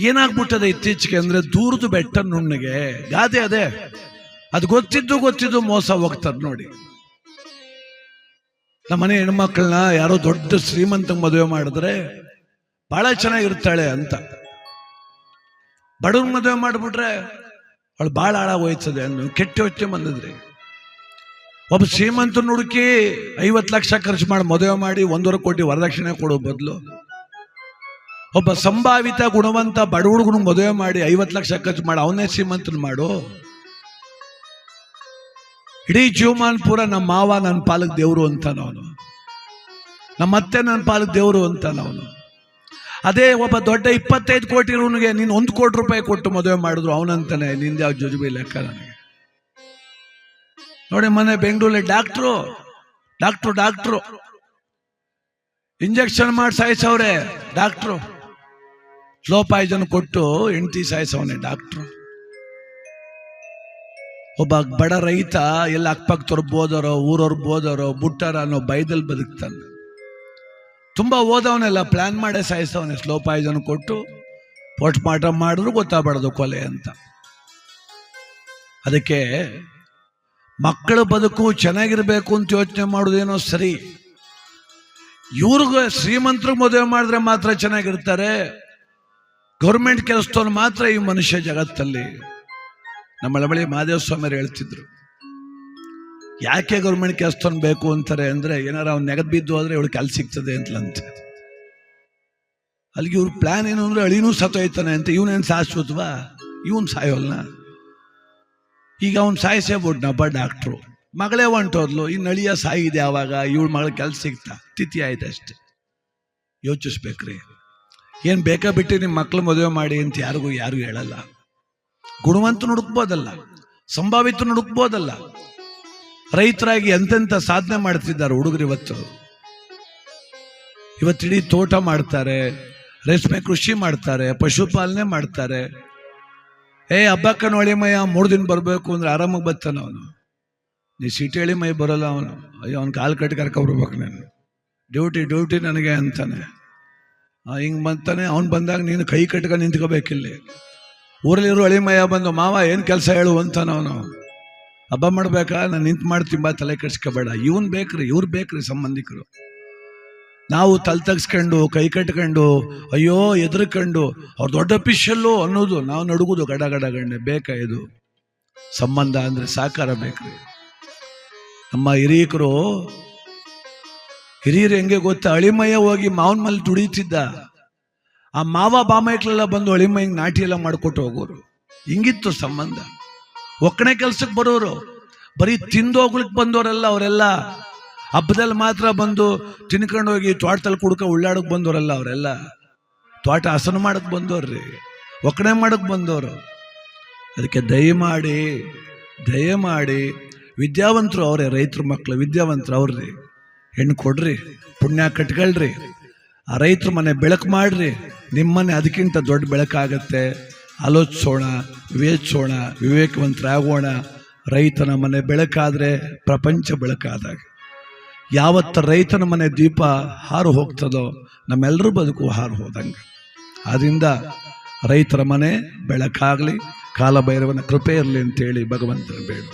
ಏನಾಗ್ಬಿಟ್ಟದೆ ಇತ್ತೀಚೆಗೆ ಅಂದ್ರೆ ದೂರದ ಬೆಟ್ಟ ನುಣ್ಣಗೆ? ಗಾದೆ ಅದೇ. ಅದು ಗೊತ್ತಿದ್ದು ಗೊತ್ತಿದ್ದು ಮೋಸ ಹೋಗ್ತಾರೆ ನೋಡಿ. ನಮ್ಮನೆ ಹೆಣ್ಮಕ್ಳನ್ನ ಯಾರೋ ದೊಡ್ಡ ಶ್ರೀಮಂತ ಮದುವೆ ಮಾಡಿದ್ರೆ ಬಹಳ ಚೆನ್ನಾಗಿರ್ತಾಳೆ ಅಂತ. ಬಡವ್ರ ಮದುವೆ ಮಾಡಿಬಿಟ್ರೆ ಅವಳು ಭಾಳ ಹಾಳಾಗೋಯ್ತದೆ ಅನ್ನು ಕೆಟ್ಟ ಯೋಚನೆ ಬಂದಿದ್ರಿ. ಒಬ್ಬ ಶ್ರೀಮಂತನ ಹುಡುಕಿ ಐವತ್ತು ಲಕ್ಷ ಖರ್ಚು ಮಾಡಿ ಮದುವೆ ಮಾಡಿ ಒಂದೂವರೆ ಕೋಟಿ ವರದಕ್ಷಿಣೆ ಕೊಡೋ ಬದಲು ಒಬ್ಬ ಸಂಭಾವಿತ ಗುಣವಂತ ಬಡ ಹುಡುಗನ ಮದುವೆ ಮಾಡಿ ಐವತ್ತು ಲಕ್ಷ ಖರ್ಚು ಮಾಡಿ ಅವನೇ ಶ್ರೀಮಂತನ ಮಾಡು. ಇಡೀ ಜೀವಮಾನ್ ಪೂರ ನಮ್ಮ ಮಾವ ನನ್ನ ಪಾಲಕ್ ದೇವರು ಅಂತಾನ ಅವನು. ನಮ್ಮ ಅತ್ತೆ ನನ್ನ ಪಾಲಕ್ ದೇವರು ಅಂತಾನ ಅವನು. ಅದೇ ಒಬ್ಬ ದೊಡ್ಡ ಇಪ್ಪತ್ತೈದು ಕೋಟಿ ಇರೋನಿಗೆ ನೀನು ಒಂದು ಕೋಟಿ ರೂಪಾಯಿ ಕೊಟ್ಟು ಮದುವೆ ಮಾಡಿದ್ರು ಅವನಂತಾನೆ ನಿಂದ ಯಾವ ಜುಜುಬಿ ಲೆಕ್ಕ ನನಗೆ. ನೋಡಿ ಮನೆ ಬೆಂಗಳೂರಲ್ಲಿ ಡಾಕ್ಟ್ರು ಡಾಕ್ಟ್ರು ಡಾಕ್ಟ್ರು. ಇಂಜೆಕ್ಷನ್ ಮಾಡಿ ಸಾಯಿಸವ್ರೆ, ಡಾಕ್ಟ್ರು. ಸ್ಲೋ ಪಾಯ್ಸನ್ ಕೊಟ್ಟು ಹೆಂಡತಿ ಸಾಯಿಸವನೆ ಡಾಕ್ಟ್ರು. ಒಬ್ಬ ಬಡ ರೈತ ಎಲ್ಲ ಅಕ್ಕಪಕ್ಕದವ್ರು ಬೋದರೋ ಊರವ್ರು ಬೋದರೋ ಬುಟ್ಟಾರ ಅನ್ನೋ ಬೈದಲ್ಲಿ ಬದುಕ್ತಾನೆ. ತುಂಬ ಓದವನೆಲ್ಲ ಪ್ಲಾನ್ ಮಾಡೇ ಸಾಯಿಸವನೆ ಸ್ಲೋ ಪಾಯ್ಸನ್ ಕೊಟ್ಟು ಪೋಸ್ಟ್ ಮಾರ್ಟಮ್ ಮಾಡಿದ್ರು ಗೊತ್ತಾಗಬಾರ್ದು ಕೊಲೆ ಅಂತ. ಅದಕ್ಕೆ ಮಕ್ಕಳ ಬದುಕು ಚೆನ್ನಾಗಿರಬೇಕು ಅಂತ ಯೋಚನೆ ಮಾಡೋದೇನೋ ಸರಿ. ಇವ್ರಿಗೆ ಶ್ರೀಮಂತರು ಮದುವೆ ಮಾಡಿದ್ರೆ ಮಾತ್ರ ಚೆನ್ನಾಗಿರ್ತಾರೆ. ಗೌರ್ಮೆಂಟ್ ಕೆಲಸದವ್ರು ಮಾತ್ರ ಈ ಮನುಷ್ಯ ಜಗತ್ತಲ್ಲಿ. ನಮ್ಮ ಬಳಿ ಮಹಾದೇವ ಸ್ವಾಮಿಯರು ಹೇಳ್ತಿದ್ರು. ಯಾಕೆ ಗೌರ್ಮೆಂಟ್ ಕೆಲಸದವ್ನು ಬೇಕು ಅಂತಾರೆ ಅಂದ್ರೆ, ಏನಾರ ಅವ್ನು ನೆಗದ್ ಬಿದ್ದು ಹೋದ್ರೆ ಇವಳು ಕೆಲಸ ಸಿಗ್ತದೆ ಅಂತಲಂತೆ. ಅಲ್ಲಿಗೆ ಇವ್ರ ಪ್ಲಾನ್ ಏನು ಅಂದ್ರೆ ಅಳಿನೂ ಸತ್ತೋಯ್ತಾನೆ ಅಂತ ಇವನೇನು ಸಾಯಿಸ್ಬೋದ್ವಾ ಇವನ್ ಸಾಯೋಲ್ಲ ಈಗ ಅವ್ನು ಸಾಯಿಸೇ ನಬ್ಬ ಡಾಕ್ಟ್ರು ಮಗಳೇ ಹೊಂಟೋದ್ಲು ಇನ್ನು ಅಳಿಯ ಸಾಯಿದೆ ಯಾವಾಗ ಇವಳು ಮಗಳ ಕೆಲಸ ಸಿಗ್ತಾ. ತಿಥಿ ಆಯ್ತು ಅಷ್ಟೆ ಯೋಚಿಸ್ಬೇಕ್ರಿ. ಏನು ಬೇಕಾ ಬಿಟ್ಟು ನಿಮ್ಮ ಮಕ್ಳು ಮದುವೆ ಮಾಡಿ ಅಂತ ಯಾರಿಗೂ ಯಾರು ಹೇಳಲ್ಲ. ಗುಣವಂತ ನುಡುಕ್ಬೋದಲ್ಲ ಸಂಭಾವಿತ ನುಡುಕ್ಬೋದಲ್ಲ ರೈತರಾಗಿ ಎಂತೆಂಥ ಸಾಧನೆ ಮಾಡ್ತಿದ್ದಾರೆ ಹುಡುಗರು ಇವತ್ತು. ಇವತ್ತಿಡೀ ತೋಟ ಮಾಡ್ತಾರೆ, ರೇಷ್ಮೆ ಕೃಷಿ ಮಾಡ್ತಾರೆ, ಪಶುಪಾಲನೆ ಮಾಡ್ತಾರೆ. ಏ, ಹಬ್ಬಕ್ಕ ಮಯ್ಯ ಮೂರು ದಿನ ಬರಬೇಕು ಅಂದ್ರೆ ಆರಾಮಾಗಿ ಬರ್ತಾನೆ ಅವನು. ನೀ ಸಿಟಿ ಮೈ ಬರೋಲ್ಲ ಅವನು. ಅಯ್ಯೋ, ಅವ್ನು ಕಾಲು ಕಟ್ಟಿ ಕರ್ಕೊಬರ್ಬೇಕು ನಾನು ಡ್ಯೂಟಿ ಡ್ಯೂಟಿ ನನಗೆ ಅಂತಾನೆ. ಹಿಂಗೆ ಬಂತಾನೆ, ಅವ್ನು ಬಂದಾಗ ನೀನು ಕೈ ಕಟ್ಕೊಂಡು ನಿಂತ್ಕೋಬೇಕಿಲ್ಲಿ. ಊರಲ್ಲಿರೋ ಅಳಿಮಯ್ಯ ಬಂದು, ಮಾವ, ಏನು ಕೆಲಸ ಹೇಳು ಅಂತಾನ ಅವನು ಹಬ್ಬ ಮಾಡ್ಬೇಕಾ? ನಾನು ನಿಂತು ಮಾಡ್ತೀನಿ, ಬಾ, ತಲೆ ಕೆಡಿಸ್ಕೋಬೇಡ. ಇವನ್ ಬೇಕ್ರಿ, ಇವ್ರು ಬೇಕ್ರಿ ಸಂಬಂಧಿಕರು. ನಾವು ತಲೆ ತಗ್ಸ್ಕೊಂಡು, ಕೈ ಕಟ್ಕೊಂಡು, ಅಯ್ಯೋ, ಎದುರ್ಕೊಂಡು, ಅವ್ರು ದೊಡ್ಡ ಅಫಿಷಿಯಲ್ಲು ಅನ್ನೋದು ನಾವು ನಡುಗುದು ಗಡ ಗಡ ಗಂಡೆ, ಬೇಕಾ ಇದು? ಸಂಬಂಧ ಅಂದ್ರೆ ಸಾಕಾರ ಬೇಕ್ರಿ. ನಮ್ಮ ಹಿರಿಯಕರು ಹಿರಿಯರು ಹೆಂಗೆ ಗೊತ್ತಾ? ಅಳಿಮಯ್ಯ ಹೋಗಿ ಮಾವನ ಮೇಲೆ ದುಡಿತಿದ್ದ ಆ ಮಾವ ಬಾಮೈಕ್ಲೆಲ್ಲ ಬಂದು ಅಳಿಮಯ್ಯಂಗೆ ನಾಟಿ ಎಲ್ಲ ಮಾಡ್ಕೊಟ್ಟು ಹೋಗೋರು. ಹಿಂಗಿತ್ತು ಸಂಬಂಧ. ಒಕ್ಕಣೆ ಕೆಲ್ಸಕ್ಕೆ ಬರೋರು. ಬರೀ ತಿಂದೋಗ್ಲಿಕ್ಕೆ ಬಂದವರೆಲ್ಲ ಅವರೆಲ್ಲ. ಹಬ್ಬದಲ್ಲಿ ಮಾತ್ರ ಬಂದು ತಿನ್ಕೊಂಡು ಹೋಗಿ ತೋಟದಲ್ಲಿ ಕುಡ್ಕ ಉಳ್ಳಾಡಕ್ ಬಂದವರಲ್ಲ ಅವರೆಲ್ಲ. ತೋಟ ಹಸನ ಮಾಡಕ್ ಬಂದವ್ರಿ ಒಕ್ಕಣೆ ಮಾಡಕ್ ಬಂದವರು ಅದಕ್ಕೆ ದಯಮಾಡಿ ದಯಮಾಡಿ ವಿದ್ಯಾವಂತರು ಅವರೇ, ರೈತರ ಮಕ್ಕಳು ವಿದ್ಯಾವಂತರು ಅವ್ರಿ ಹೆಣ್ಣು ಕೊಡ್ರಿ, ಪುಣ್ಯ ಕಟ್ಕೊಳ್ರಿ. ಆ ರೈತರ ಮನೆ ಬೆಳಕು ಮಾಡ್ರಿ. ನಿಮ್ಮನೆ ಅದಕ್ಕಿಂತ ದೊಡ್ಡ ಬೆಳಕಾಗತ್ತೆ. ಆಲೋಚಿಸೋಣ, ವಿವೇಚಿಸೋಣ, ವಿವೇಕವಂತರಾಗೋಣ. ರೈತನ ಮನೆ ಬೆಳಕಾದರೆ ಪ್ರಪಂಚ ಬೆಳಕಾದಾಗ. ಯಾವತ್ತ ರೈತನ ಮನೆ ದೀಪ ಹಾರು ಹೋಗ್ತದೋ ನಮ್ಮೆಲ್ಲರೂ ಬದುಕು ಹಾರು ಹೋದಂಗೆ. ಆದ್ದರಿಂದ ರೈತರ ಮನೆ ಬೆಳಕಾಗಲಿ. ಕಾಲಭೈರವನ ಕೃಪೆ ಇರಲಿ ಅಂತೇಳಿ ಭಗವಂತನ ಬೇಡ.